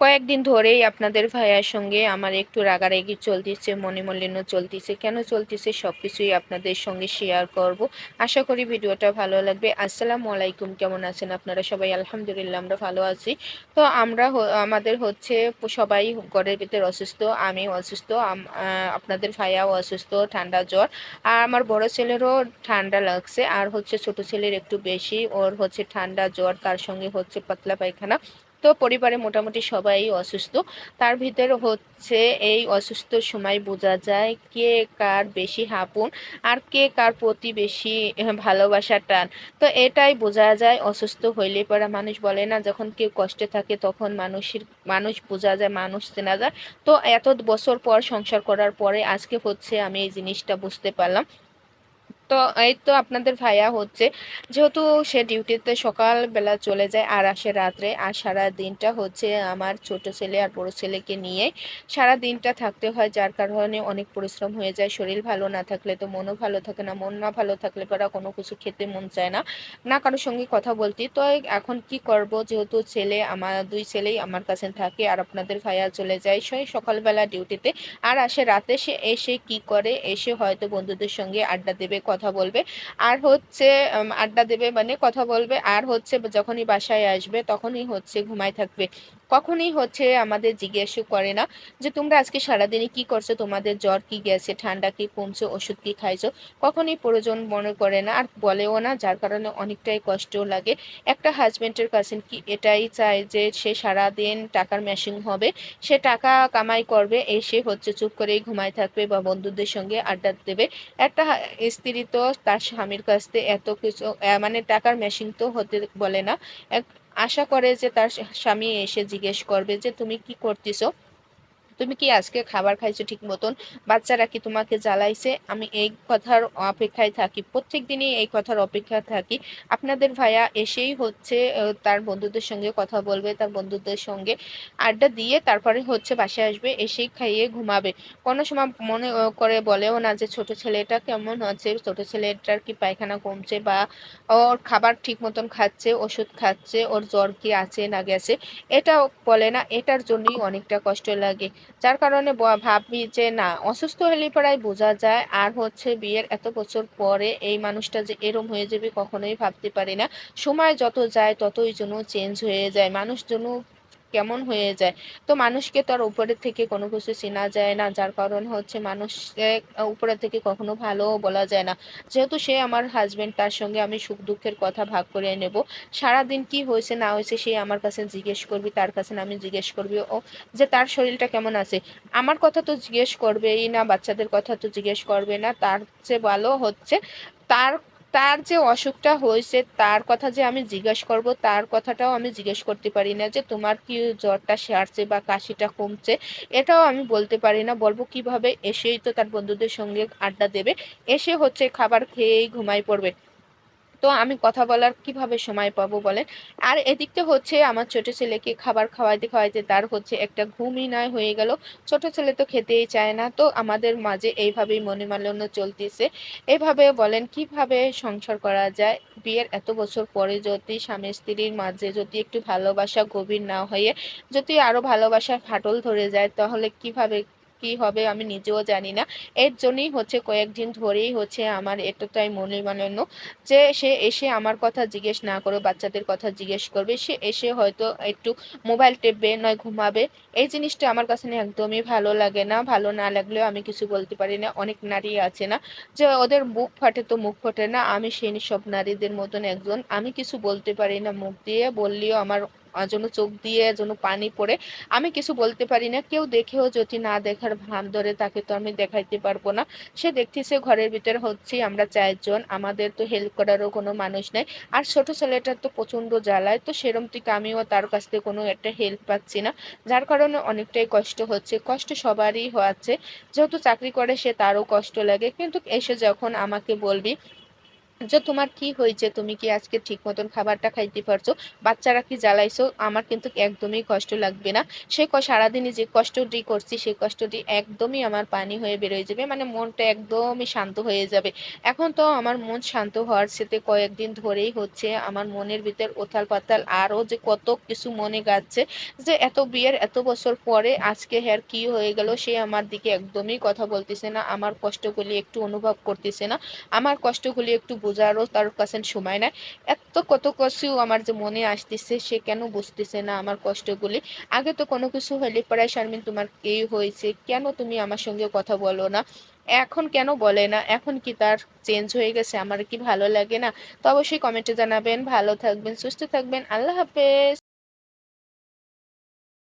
কয়েকদিন ধরেই আপনাদের ভাইয়ার সঙ্গে আমার একটু রাগারাগি চলতেছে মনিমলিন্য চলতেছে। কেন চলতেছে সব কিছুই আপনাদের সঙ্গে শেয়ার করব। আশা করি ভিডিওটা ভালো লাগবে। আসসালামু আলাইকুম, কেমন আছেন আপনারা সবাই? আলহামদুলিল্লাহ, আমরা ভালো আছি। তো আমরা আমাদের হচ্ছে সবাই ঘরের ভিতরে অসুস্থ আমি অসুস্থ আপনাদের ভাইয়াও অসুস্থ, ঠান্ডা জ্বর। আর আমার বড় ছেলেরও ঠান্ডা লাগছে, আর হচ্ছে ছোট ছেলের একটু বেশি। ওর হচ্ছে ঠান্ডা জ্বর, তার সঙ্গে হচ্ছে পাতলা পায়খানা। তো পরিবারে মোটামুটি সবাই অসুস্থ। তার ভিতরে হচ্ছে এই অসুস্থ সময় বোঝা যায় কে কার বেশি হাপুন আর কে কার প্রতি বেশি ভালোবাসা টান। তো এটাই বোঝা যায়, অসুস্থ হইলে পরে মানুষ বলে না, যখন কেউ কষ্টে থাকে তখন মানুষের, মানুষ বোঝা যায়, মানুষ চেনা যায়। তো এত বছর পর সংসার করার পরে আজকে হচ্ছে আমি এই জিনিসটা বুঝতে পারলাম। তো এই তো আপনাদের ভাইয়া হচ্ছে, যেহেতু সে ডিউটিতে সকালবেলা চলে যায় আর আসে রাত্রে, আর সারা দিনটা হচ্ছে আমার ছোট ছেলে আর বড় ছেলেকে নিয়ে সারা দিনটা থাকতে হয়, যার কারণে অনেক পরিশ্রম হয়ে যায়। শরীর ভালো না থাকলে তো মনও ভালো থাকে না, মন না ভালো থাকলে পরে কোনো কিছু খেতে মন চায় না। না কারোর সঙ্গে কথা বলতে, তো এখন কি করব? যেহেতু ছেলে আমার দুই ছেলেই আমার কাছে থাকে আর আপনাদের ভাইয়া চলে যায় সেই সকালবেলা ডিউটিতে আর আসে রাতে, সে এসে কি করে? এসে হয়তো বন্ধুদের সঙ্গে আড্ডা দেবে কথা বলবে। আর হচ্ছে আড্ডা দেবে মানে কথা বলবে। আর হচ্ছে, যখনই বাসায় আসবে, তখনই হচ্ছে ঘুমায় থাকবে। কখনই হচ্ছে আমাদের জিজ্ঞেস করে না যে তোমরা আজকে সারাদিনে কি করছ? তোমাদের জ্বর কি গেছে? ঠান্ডা কি কমছো? ওষুধ কি খাইছো? কখনই প্রয়োজন মনে করে না। আর বলেও না, যার কারণে অনেকটাই কষ্টও লাগে। একটা হাজব্যান্ডের কাছে কি এটাই চায় যে সে সারাদিন টাকার ম্যাশিং হবে। সে টাকা কামাই করবে এসে হচ্ছে চুপ করেই ঘুমায় থাকবে বা বন্ধুদের সঙ্গে আড্ডা দেবে। একটা স্ত্রী তো তার স্বামীর কাছ থেকে এত কিছু মানে টাকার ম্যাশিং তো হতে বলে না। আশা করে যে তার স্বামী এসে জিজ্ঞেস করবে যে তুমি কি করতেছো? তুমি কি আজকে খাবার খাইছো ঠিক মতন? বাচ্চারা কি তোমাকে জ্বালাইছে? আমি এই কথার অপেক্ষায় থাকি প্রত্যেক দিনই এই কথার অপেক্ষা থাকি। আপনাদের ভাইয়া এসেই হচ্ছে তার বন্ধুদের সঙ্গে কথা বলবে, তার বন্ধুদের সঙ্গে আড্ডা দিয়ে তারপরে হচ্ছে বাসায় আসবে, এসেই খাইয়ে ঘুমাবে। কোনো সময় মনে করে বলেও না যে ছোট ছেলেটা কেমন আছে, ছোট ছেলেটার কি পায়খানা কমছে বা ওর খাবার ঠিক মতন খাচ্ছে, ওষুধ খাচ্ছে, ওর জ্বর কি আছে না গেছে এটা বলে না। এটার জন্যই অনেকটা কষ্ট লাগে। যার কারণে ভাবি যে না, অসুস্থ হলে পড়াই বোঝা যায়। আর হচ্ছে বিয়ের এত বছর পরে এই মানুষটা যে এরম হয়ে যাবে কখনোই ভাবতে পারি না। সময় যত যায় ততই যেন চেঞ্জ হয়ে যায়। মানুষ যেন কেমন হয়ে যায়। তো মানুষকে তো আর উপরের থেকে কোনো কিছু চেনা যায় না। যার কারণ হচ্ছে মানুষ উপরের থেকে কখনো ভালো বলা যায় না। যেহেতু সে আমার হাজবেন্ড তার সঙ্গে আমি সুখ দুঃখের কথা ভাগ করে নেব। সারাদিন কি হয়েছে না হয়েছে সে আমার কাছে জিজ্ঞেস করবি, তার কাছে আমি জিজ্ঞেস করবি। ও যে তার শরীরটা কেমন আছে? আমার কথা তো জিজ্ঞেস করবেই না, বাচ্চাদের কথা তো জিজ্ঞেস করবে না। তার চেয়ে ভালো হচ্ছে তার তার যে অসুখটা হয়েছে, তার কথা যে আমি জিজ্ঞেস করব, তার কথাটাও আমি জিজ্ঞেস করতে পারি না যে তোমার কি জ্বরটা সারছে বা কাশিটা কমছে, এটাও আমি বলতে পারি না। বলব কীভাবে? এসেই তো তার বন্ধুদের সঙ্গে আড্ডা দেবে, এসে হচ্ছে খাবার খেয়েই ঘুমাই পড়বে। তো আমি কথা বলার কীভাবে সময় পাবো বলেন? আর এদিকটা হচ্ছে আমার ছোট ছেলেকে খাবার খাওয়াইতে খাওয়াইতে তার হচ্ছে একটা ঘুমই নয় হয়ে গেল। ছোট ছেলে তো খেতেই চায় না। তো আমাদের মাঝে এইভাবেই মনিমাল্যন্য চলতেছে। এভাবে বলেন, কীভাবে সংসার করা যায়? বিয়ের এত বছর পরে যদি স্বামী স্ত্রীর মাঝে যদি একটু ভালোবাসা গভীর না হয়ে যদি আরও ভালোবাসার ফাটল ধরে যায়, তাহলে কীভাবে কি হবে আমি নিজেও জানি না। এর জন্যই হচ্ছে কয়েকদিন ধরেই হচ্ছে আমার এতটাই মনে মানানো যে সে এসে আমার কথা জিজ্ঞেস না করে বাচ্চাদের কথা জিজ্ঞেস করবে। সে এসে হয়তো একটু মোবাইল টেপবে, নয় ঘুমাবে। এই জিনিসটা আমার কাছে একদমই ভালো লাগে না। ভালো না লাগলেও আমি কিছু বলতে পারি না। অনেক নারী আছে না যে ওদের মুখ ফাটে তো মুখ ফোটে না। আমি সেই সব নারীদের মতন একজন। আমি কিছু বলতে পারি না। মুখ দিয়ে বললেও আমার যেন চোখ দিয়ে যেন পানি পড়ে। আমি কিছু বলতে পারি না, কেউ দেখেও যদি না দেখার ভান ধরে তাকে তো আমি দেখাইতে পারব না। সে দেখতেছে ঘরের ভিতরে হচ্ছি, আমরা চারজন, আমাদের তো হেল্প করারও কোনো মানুষ নেই। আর ছোট ছেলেটার তো প্রচণ্ড জ্বালায়, তো সেরম থেকে আমিও তার কাছ থেকে কোনো একটা হেল্প পাচ্ছি না। যার কারণে অনেকটাই কষ্ট হচ্ছে, কষ্ট সবারই হচ্ছে। যেহেতু চাকরি করে সে তারও কষ্ট লাগে, কিন্তু এসে যখন আমাকে বলবি যে তোমার কি হয়েছে? তুমি কি আজকে ঠিক মতন খাবারটা খাইতে পারছ? বাচ্চারা কি জ্বালাইছো? আমার কিন্তু একদমই কষ্ট লাগবে না। সে সারাদিনই যে কষ্টটি করছি সেই কষ্টটি একদমই আমার পানি হয়ে বেরোয় যাবে। মানে মনটা একদমই শান্ত হয়ে যাবে। এখন তো আমার মন শান্ত হওয়ার সাথে কয়েকদিন ধরেই হচ্ছে আমার মনের ভিতর ওথাল পাতাল আরও যে কত কিছু মনে গাচ্ছে যে এত বিয়ের এত বছর পরে আজকে হ্যার কি হয়ে গেল, সে আমার দিকে একদমই কথা বলতেছে না। আমার কষ্টগুলি একটু অনুভব করতেছে না। আমার কষ্টগুলি একটু বোঝারও তার কাছে সময় নেয় এত কত কিছু আমার যে মনে আসতেছে, সে কেন বুঝতেছে না আমার কষ্টগুলি? আগে তো কোনো কিছু হলে পড়ায় শারমিন তোমার এই হয়েছে, কেন তুমি আমার সঙ্গে কথা বলো না? এখন কেন বলে না? এখন কি তার চেঞ্জ হয়ে গেছে? আমার কি ভালো লাগে না? তো অবশ্যই কমেন্টে জানাবেন। ভালো থাকবেন, সুস্থ থাকবেন। আল্লাহ হাফেজ।